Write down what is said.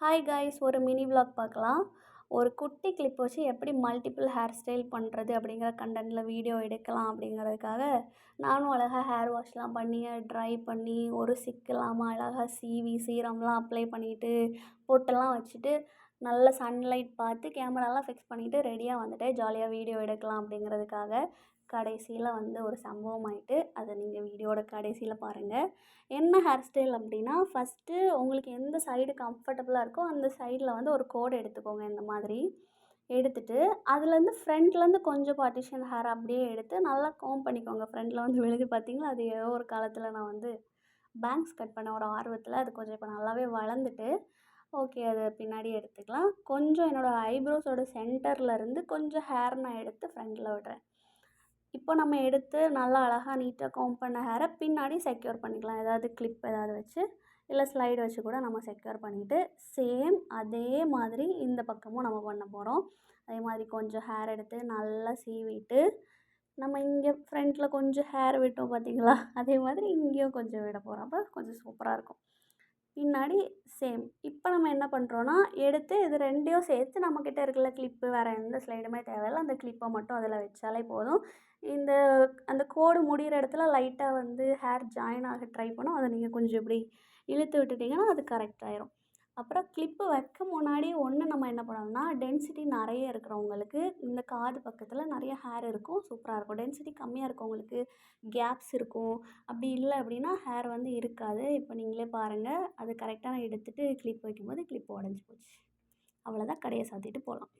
Hi guys ஒரு mini vlog பார்க்கலாம். ஒரு குட்டி கிளிப் வச்சு எப்படி மல்டிபிள் ஹேர் ஸ்டைல் பண்ணுறது அப்படிங்கிற கண்டென்ட்டில் வீடியோ எடுக்கலாம் அப்படிங்கிறதுக்காக நானும் அழகாக ஹேர் வாஷ்லாம் பண்ணி ட்ரை பண்ணி ஒரு சிக்கு இல்லாமல் அழகாக சீவி சீரம்லாம் அப்ளை பண்ணிவிட்டு பொட்டெல்லாம் வச்சுட்டு நல்ல சன்லைட் பார்த்து கேமராலாம் ஃபிக்ஸ் பண்ணிவிட்டு ரெடியாக வந்துட்டேன் ஜாலியாக வீடியோ எடுக்கலாம் அப்படிங்கிறதுக்காக கடைசியில் வந்து ஒரு சம்பவம் ஆகிட்டு அதை நீங்கள் வீடியோட கடைசியில் பாருங்கள் என்ன ஹேர் ஸ்டைல் அப்படின்னா ஃபஸ்ட்டு உங்களுக்கு எந்த சைடு கம்ஃபர்டபுளாக இருக்கோ அந்த சைடில் வந்து ஒரு கோடு எடுத்துக்கோங்க இந்த மாதிரி. எடுத்துட்டு அதுலேருந்து ஃப்ரண்ட்லேருந்து கொஞ்சம் பார்ட்டிஷன் ஹேர் அப்படியே எடுத்து நல்லா கோம் பண்ணிக்கோங்க. ஃப்ரண்ட்டில் வந்து விழுது பார்த்தீங்களா அது ஏதோ ஒரு காலத்தில் நான் வந்து பேங்க்ஸ் கட் பண்ண ஒரு ஆர்வத்தில் அது கொஞ்சம் இப்போ நல்லாவே வளர்ந்துட்டு ஓகே அது பின்னாடி எடுத்துக்கலாம். கொஞ்சம் என்னோடய ஐப்ரோஸோட சென்டர்லேருந்து கொஞ்சம் ஹேர் நான் எடுத்து ஃப்ரண்டில் விடுறேன். இப்போ நம்ம எடுத்து நல்லா அழகாக நீட்டாக கோம் பண்ண ஹேரை பின்னாடி செக்யூர் பண்ணிக்கலாம். ஏதாவது கிளிப் ஏதாவது வச்சு இல்லை ஸ்லைடு வச்சு கூட நம்ம செக்யூர் பண்ணிவிட்டு சேம் அதே மாதிரி இந்த பக்கமும் நம்ம பண்ண போகிறோம் அதே மாதிரி கொஞ்சம் ஹேர் எடுத்து நல்லா சீவிட்டு நம்ம இங்கே ஃப்ரண்ட்டில் கொஞ்சம் ஹேர் விட்டோம் பார்த்தீங்களா அதே மாதிரி இங்கேயும் கொஞ்சம் விட போகிறோம் அப்போ கொஞ்சம் சூப்பராக இருக்கும். பின்னாடி சேம் இப்போ நம்ம என்ன பண்ணுறோன்னா எடுத்து இது ரெண்டையும் சேர்த்து நம்மக்கிட்ட இருக்கிற கிளிப்பு வேறு எந்த ஸ்லைடுமே தேவையில்லை. அந்த கிளிப்பை மட்டும் அதில் வச்சாலே போதும். இந்த அந்த கோடு முடிகிற இடத்துல லைட்டாக வந்து ஹேர் ஜாயின் ஆக ட்ரை பண்ணோம். அதை நீங்கள் கொஞ்சம் இப்படி இழுத்து விட்டுட்டிங்கன்னா அது கரெக்ட் ஆயிரும். அப்புறம் கிளிப்பு வைக்க முன்னாடி ஒன்று நம்ம என்ன பண்ணணும்னா டென்சிட்டி நிறைய இருக்கிறவங்களுக்கு இந்த காது பக்கத்தில் நிறைய ஹேர் இருக்கும் சூப்பராக இருக்கும். டென்சிட்டி கம்மியாக இருக்கவங்களுக்கு கேப்ஸ் இருக்கும். அப்படி இல்லை அப்படின்னா ஹேர் வந்து இருக்காது. இப்போ நீங்களே பாருங்கள் அது கரெக்டாக நான் எடுத்துகிட்டு கிளிப் வைக்கும்போது கிளிப் உடஞ்சி போச்சு. அவ்வளோதான் கடையை சாத்திட்டு போகலாம்